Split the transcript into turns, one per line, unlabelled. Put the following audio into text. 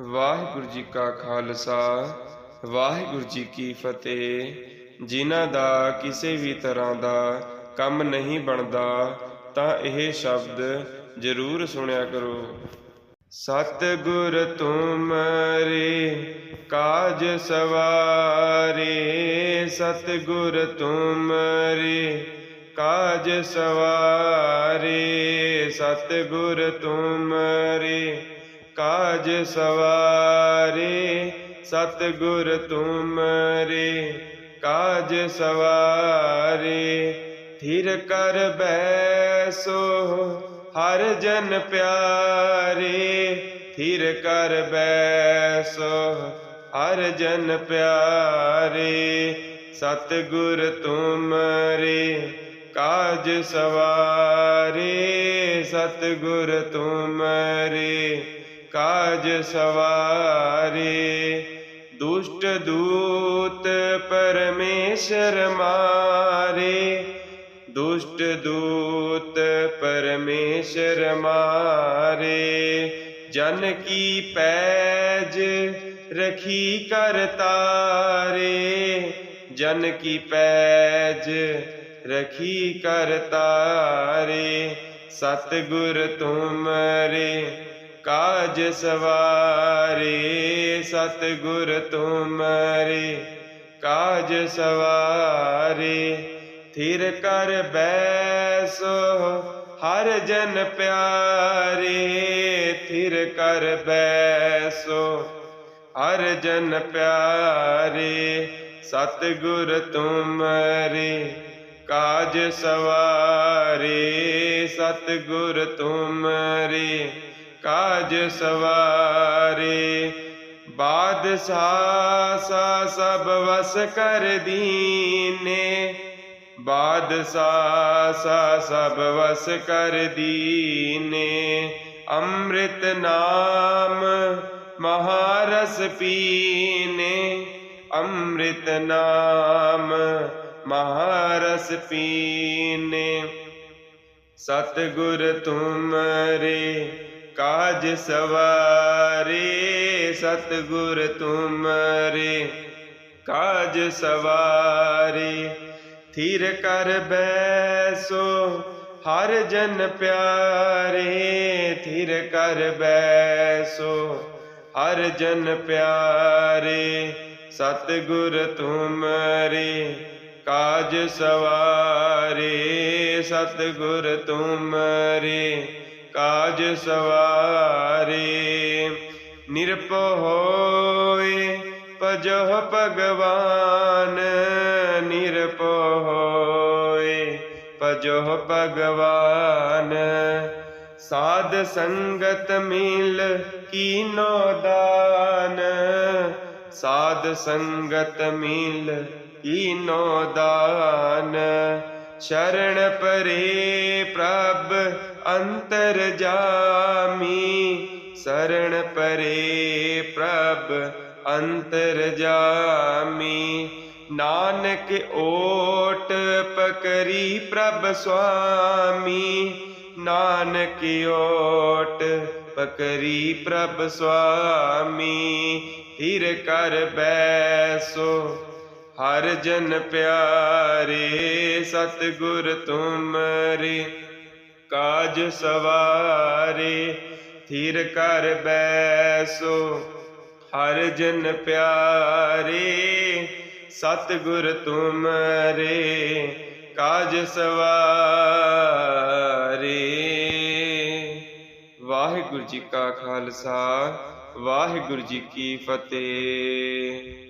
ਵਾਹਿਗੁਰੂ ਜੀ ਕਾ ਖਾਲਸਾ, ਵਾਹਿਗੁਰੂ ਜੀ ਕੀ ਫਤਿਹ। ਜਿਨ੍ਹਾਂ ਦਾ ਕਿਸੇ ਵੀ ਤਰ੍ਹਾਂ ਦਾ ਕੰਮ ਨਹੀਂ ਬਣਦਾ, ਤਾਂ ਇਹ ਸ਼ਬਦ ਜ਼ਰੂਰ ਸੁਣਿਆ ਕਰੋ। ਸਤਿਗੁਰ ਤੁਮਰੇ ਕਾਜ ਸਵਾਰੇ। ਸਤਿਗੁਰ ਤੁਮਰੇ ਕਾਜ ਸਵਾਰੇ। ਸਤਿਗੁਰ ਤੁਮਰੇ ਕਾਜ ਸਵਾਰੇ, ਸਤਿਗੁਰ ਤੁਮਰੇ, ਕਾਜ ਸਵਾਰੇ, ਥਿਰ ਕਰ ਬੈਸੋ, ਹਰ ਜਨ ਪਿਆਰੇ, ਥਿਰ ਕਰ ਬੈਸੋ, ਹਰ ਜਨ ਪਿਆਰੇ, ਸਤਿਗੁਰ ਤੁਮਰੇ, ਕਾਜ ਸਵਾਰੇ, ਸਤਿਗੁਰ ਤੁਮਰੇ ਕਾਜ ਸਵਾਰੇ। ਦੁਸ਼ਟ ਦੂਤ ਪਰਮੇਸ਼ਰ ਮਾਰੇ। ਦੁਸ਼ਟ ਦੂਤ ਪਰਮੇਸ਼ਰ ਮਾਰੇ। ਜਨ ਕੀ ਪੈਜ ਰਖੀ ਕਰ ਤਾਰੇ। ਜਨ ਕੀ ਪੈਜ ਰਖੀ ਕਰ ਤਾਰੇ। ਸਤਿਗੁਰ ਤੁਮਰੇ ਕਾਜ ਸਵਾਰੇ, ਸਤਿਗੁਰ ਤੁਮਰੇ ਕਾਜ ਸਵਾਰੇ, ਥਿਰ ਕਰ ਬੈਸੋ, ਹਰ ਜਨ ਪਿਆਰੇ। ਥਿਰ ਕਰ ਬੈਸੋ, ਹਰ ਜਨ ਪਿਆਰੇ, ਸਤਿਗੁਰ ਤੁਮਰੇ ਕਾਜ ਸਵਾਰੇ, ਸਤਿਗੁਰ ਤੁਮਰੇ ਕਾਜ ਸਵਾਰੇ। ਬਾਦਸ਼ਾਹ ਸਾ ਸਭ ਵਸ ਕਰ ਦੀਨੇ। ਬਾਦਸ਼ਾਹ ਸਾ ਸਭ ਵਸ ਕਰ ਦੀਨੇ। ਅੰਮ੍ਰਿਤ ਨਾਮ ਮਹਾਰਸ ਪੀਨੇ। ਅੰਮ੍ਰਿਤ ਨਾਮ ਮਹਾਰਸ ਪੀਨੇ। ਸਤਿਗੁਰ ਤੁਮਰੇ ਕਾਜ ਸਵਾਰੇ, ਸਤਿਗੁਰ ਤੁਮਰੇ। ਕਾਜ ਸਵਾਰੇ, ਥਿਰ ਕਰ ਬੈਸੋ, ਹਰ ਜਨ ਪਿਆਰੇ। ਥਿਰ ਕਰ ਬੈਸੋ, ਹਰ ਜਨ ਪਿਆਰੇ, ਸਤਿਗੁਰ ਤੁਮਰੇ। ਕਾਜ ਸਵਾਰੇ, ਸਤਿਗੁਰ ਤੁਮਰੇ। ਕਾਜ ਸਵਾਰੇ। ਨਿਰਭਉ ਹੋਏ ਭਜਹ ਭਗਵਾਨ ਨਿਰਭਉ ਹੋਏ ਭਜਹ ਭਗਵਾਨ। ਸਾਧ ਸੰਗਤ ਮਿਲ ਕੀਨੋ ਦਾਨ, ਸਾਧ ਸੰਗਤ ਮਿਲ ਕੀਨੋ ਦਾਨ। ਸ਼ਰਣ ਪਰੇ ਪ੍ਰਭ ਅੰਤਰ ਜਾਮੀ ਸਰਣ ਪਰੇ ਪ੍ਰਭ, ਅੰਤਰ ਜਾਮੀ। ਨਾਨਕ ਓਟ ਪਕਰੀ ਪ੍ਰਭ ਸੁਆਮੀ। ਨਾਨਕ ਓਟ ਪਕਰੀ ਪ੍ਰਭ ਸੁਆਮੀ। ਹਿਰ ਕਰ ਬੈਸੋ, ਹਰ ਜਨ ਪਿਆਰੇ, ਸਤਿਗੁਰ ਤੁਮਰੇ। ਕਾਜ ਸਵਾਰੇ ਥਿਰ ਕਰ ਬੈਸੋ, ਹਰ ਜਨ ਪਿਆਰੇ, ਸਤਿਗੁਰ ਤੁਮਰੇ, ਕਾਜ ਸਵਾਰੇ। ਵਾਹਿਗੁਰੂ ਜੀ ਕਾ ਖਾਲਸਾ, ਵਾਹਿਗੁਰੂ ਜੀ ਕੀ ਫਤਿਹ।